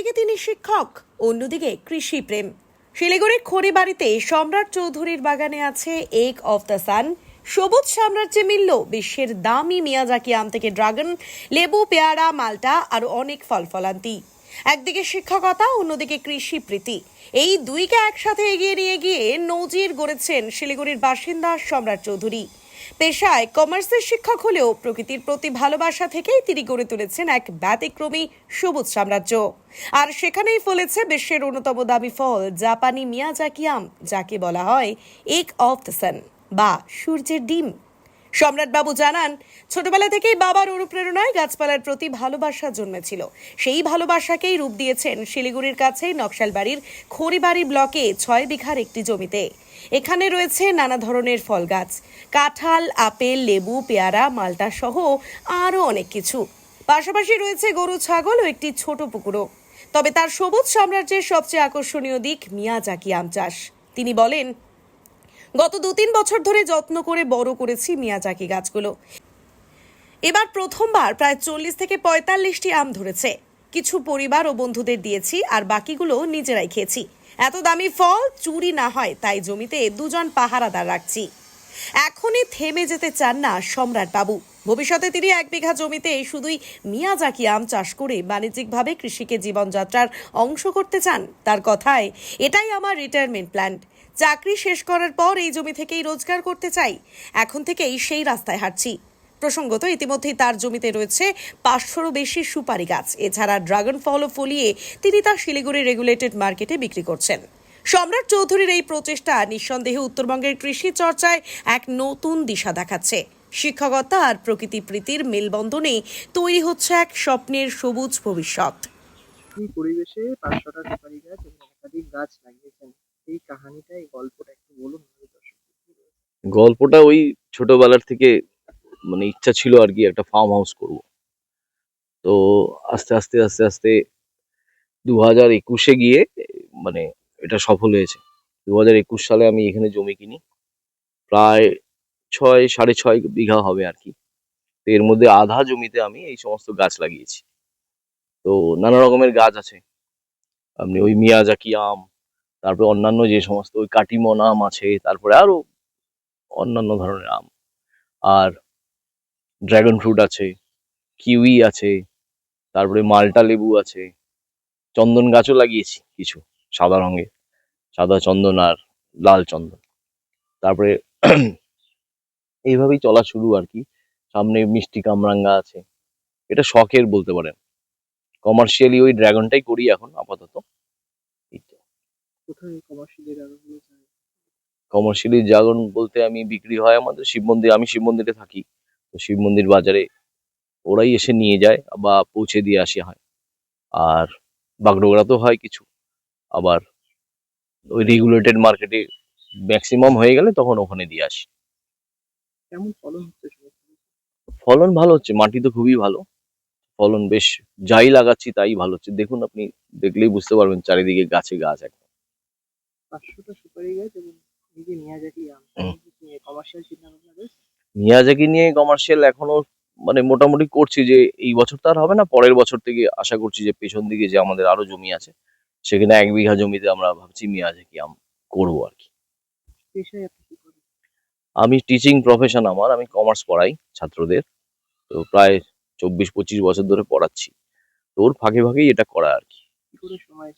একদিকে তিনি শিক্ষক, অন্যদিকে কৃষি প্রেম। শিলিগুড়ির খড়িবাড়িতে সম্রাট চৌধুরীর বাগানে আছে এক অফ দ্য সান। সবুজ সাম্রাজ্যে মিলল বিশ্বের দামি মিয়াজাকি আম থেকে ড্রাগন, লেবু, পেয়ারা, মালটা আর অনেক ফল ফলান্তি একদিকে শিক্ষকতা, অন্যদিকে কৃষি প্রীতি। এই দুইকে একসাথে এগিয়ে নিয়ে গিয়ে নজির গড়েছেন শিলিগুড়ির বাসিন্দা সম্রাট চৌধুরী। পেশায় কমার্সের শিক্ষক হলেও প্রকৃতির প্রতি ভালোবাসা থেকেই তিনি গড়ে তুলেছেন এক ব্যতিক্রমী সবুজ সাম্রাজ্য। আর সেখানেই ফলেছে বিশ্বের অন্যতম দামি ফল, জাপানি মিয়া জাকিয়াম যাকে বলা হয় এক অফ দ্য সান বা সূর্যের ডিম। সম্রাটবাবু জানান, ছোটবেলা থেকেই বাবার অনুপ্রেরণায় গাছপালার প্রতি ভালোবাসা জন্মেছিল। সেই ভালোবাসাকেই রূপ দিয়েছেন শিলিগুড়ির কাছেই নকশালবাড়ির খড়িবাড়ি ব্লকে ছয় বিঘার একটি জমিতে। এখানে রয়েছে নানা ধরনের ফল গাছ। কাঁঠাল, আপেল, লেবু, পেয়ারা, মালটা সহ আরও অনেক কিছু। পাশাপাশি রয়েছে গরু, ছাগল ও একটি ছোট পুকুরও। তবে তার সবুজ সাম্রাজ্যের সবচেয়ে আকর্ষণীয় দিক মিয়াজাকি আম চাষ। তিনি বলেন গত দু তিন বছর ধরে যত্ন করে বড় করেছি মিয়াজাকি গাছগুলো। এবার প্রথমবার প্রায় চল্লিশ থেকে পঁয়তাল্লিশটি আম ধরেছে। কিছু পরিবার ও বন্ধুদের দিয়েছি আর বাকিগুলো নিজেরাই খেয়েছি। এত দামি ফল চুরি না হয়, তাই জমিতে দুজন পাহারাদার রাখছি। এখনই থেমে যেতে চান না সম্রাট বাবু। ভবিষ্যতে তিনি এক বিঘা জমিতে শুধুই মিয়াজাকি আম চাষ করে বাণিজ্যিকভাবে কৃষিকে জীবনযাত্রার অংশ করতে চান, তার কথায় এটাই আমার রিটায়ারমেন্ট প্ল্যান চাকরি শেষ করার পর এই জমি থেকেই রোজগার করতে চাই। এখন থেকেই সেই রাস্তায় হাঁটছি। প্রসঙ্গত ইতিমধ্যেই তার জমিতে রয়েছে পাঁচশোরও বেশি সুপারি গাছ। এছাড়া ড্রাগন ফলও ফলিয়ে তিনি তা শিলিগুড়ি রেগুলেটেড মার্কেটে বিক্রি করছেন। সম্রাট চৌধুরীর এই প্রচেষ্টা নিঃসন্দেহে উত্তরবঙ্গের কৃষি চর্চায় এক নতুন দিশা দেখাচ্ছে। শিক্ষকতা আর প্রকৃতি প্রীতির মেলবন্ধনে তৈরি হচ্ছে এক স্বপ্নের সবুজ ভবিষ্যৎ। পরিবেশে পাঁচশোটা সুপারি গাছ এবং একাধিক গাছ লাগিয়েছেন। এই কাহানিটা, এই গল্পটা একটু বলুন? গল্পটা ওই ছোটবেলার থেকে মানে ইচ্ছা ছিল আর কি, একটা ফার্ম হাউস করব। তো আস্তে আস্তে আস্তে আস্তে দু হাজার একুশে গিয়ে মানে এটা সফল হয়েছে। দু হাজার একুশ সালে আমি এখানে জমি কিনি। প্রায় ছয়, সাড়ে ছয় বিঘা হবে আর কি। তো এর মধ্যে আধা জমিতে আমি এই সমস্ত গাছ লাগিয়েছি। তো নানা রকমের গাছ আছে। আপনি ওই মিয়াজাকি আম তারপরে অন্যান্য যে সমস্ত ওই কাটিমন আম আছে, তারপরে আরও অন্যান্য ধরনের আম। আর ড্রাগন ফ্রুট আছে কিউই আছে, তারপরে মালটা লেবু আছে। চন্দন গাছও লাগিয়েছি কিছু, সাদা রঙের, সাদা চন্দন আর লাল চন্দন। তারপরে এইভাবেই চলা শুরু আর কি। সামনে মিষ্টি কামরাঙ্গা আছে। এটা শখের বলতে পারেন। কমার্শিয়ালি ওই ড্রাগনটাই করি এখন, আপাতত। কোথায় কমার্শিয়ালি ড্রাগন বলতে আমি বিক্রি হয় আমাদের শিব মন্দির আমি শিব মন্দিরে থাকি। তো শিব মন্দির বাজারে ওরাই এসে নিয়ে যায় বা পৌঁছে দিয়ে আসি হয়। আর বাগডোগরা তো হয় কিছু। আবার ওই রেগুলেটেড মার্কেটে ম্যাক্সিমাম হয়ে গেলে তখন ওখানে দিয়ে আসি। কেমন ফলন হচ্ছে ফলন ভালো হচ্ছে মাটি তো খুবই ভালো। ফলন বেশ যাই লাগাচ্ছি তাই ভালো হচ্ছে। দেখুন আপনি দেখলেই বুঝতে পারবেন চারিদিকে গাছে গাছ একদম। পাঁচশোটা সুপারি গাছ এবং এই যে মিয়াজাকি আম হুম। কমার্শিয়াল চিন্তা ভাবনা বেশ মিয়াজাকি নিয়ে কমার্শিয়াল এখনও মানে মোটামুটি করছি যে এই বছর তো আর হবে না পরের বছর থেকে আশা করছি যে পেছন দিকে যে আমাদের আরও জমি আছে সেখানে এক বিঘা জমিতে আমরা ভাবছি মিয়াজাকি আম করব আর কি আমি টিচিং প্রফেশন আমার আমি কমার্স পড়াই ছাত্রদের তো প্রায় চব্বিশ পঁচিশ বছর ধরে পড়াচ্ছি তো ওর ফাঁকে ফাঁকেই এটা করা আর কি সময়?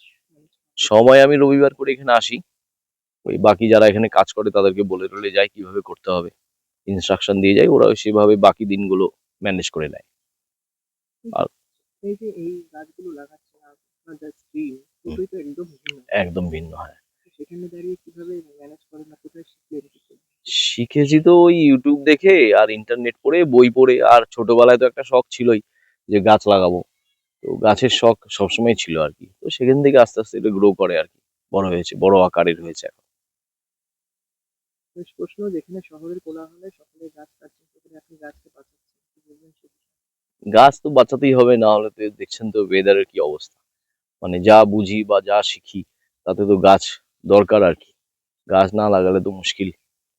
সময় আমি রবিবার করে এখানে আসি। ওই বাকি যারা এখানে কাজ করে তাদেরকে বলে টলে যাই কীভাবে করতে হবে। ইনস্ট্রাকশন দিয়ে যাই ওরা সেভাবে বাকি দিনগুলো ম্যানেজ করে নেয়। এই যে এই গাছগুলো লাগাচ্ছেন আপনার স্ট্রিম দুটোই তো একদম ভিন্ন। একদম ভিন্ন হয়। সেখানে দাঁড়িয়ে কীভাবে ম্যানেজ করেন না কোথায় শিখলেন শিখেছি তো ওই ইউটিউব দেখে আর ইন্টারনেট পড়ে বই পড়ে আর ছোটবেলায় তো একটা শখ ছিলই যে গাছ লাগাবো। তো গাছের শখ সবসময় ছিল আর কি। তো সেখান থেকে আস্তে আস্তে এটা গ্রো করে আর কি। বড় হয়েছে বড় আকারের হয়েছে এখন। প্রশ্ন যেখানে শহরের কোলাহলে সকলে গাছ আপনি গাছকে বাঁচাচ্ছেন তো বাঁচাতেই হবে না হলে তো দেখছেন তো ওয়েদারের কি অবস্থা। মানে যা বুঝি বা যা শিখি তাতে তো গাছ দরকার আর কি। গাছ না লাগালে তো মুশকিল।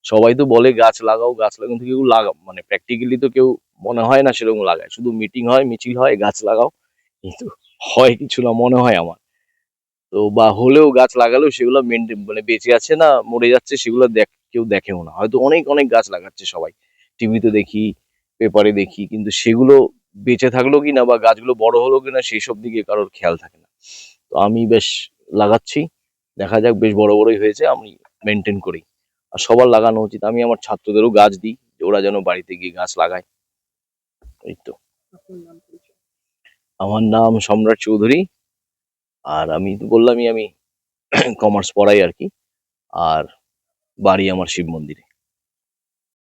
সবাই তো বলে গাছ লাগাও গাছ লাগানো কেউ লাগা মানে প্র্যাকটিক্যালি তো কেউ মনে হয় না সেরকম লাগায়। শুধু মিটিং হয় মিছিল হয় গাছ লাগাও। কিন্তু হয় কিছু না, মনে হয় আমার। তো বা হলেও গাছ লাগালেও সেগুলো মেনটেন মানে বেঁচে আছে না, মরে যাচ্ছে সেগুলো দেখ, কেউ দেখেও না। হয়তো অনেক অনেক গাছ লাগাচ্ছে সবাই। টিভিতে দেখি পেপারে দেখি, কিন্তু সেগুলো বেঁচে থাকল কি না বা গাছগুলো বড় হলো কিনা সেই সব দিকে কারোর খেয়াল থাকে না। তো আমি বেশ লাগাচ্ছি, দেখা যাক বেশ বড়, বড়ই হয়েছে, আমি মেনটেন করি। আর সবার লাগানো উচিত। আমি আমার ছাত্রদেরও গাছ দিই ওরা যেন বাড়িতে গিয়ে গাছ লাগায়। এই তো। আমার নাম সম্রাট চৌধুরী। আর আমি তো বললামই আমি কমার্স পড়াই আর কি। আর বাড়ি আমার শিব মন্দিরে।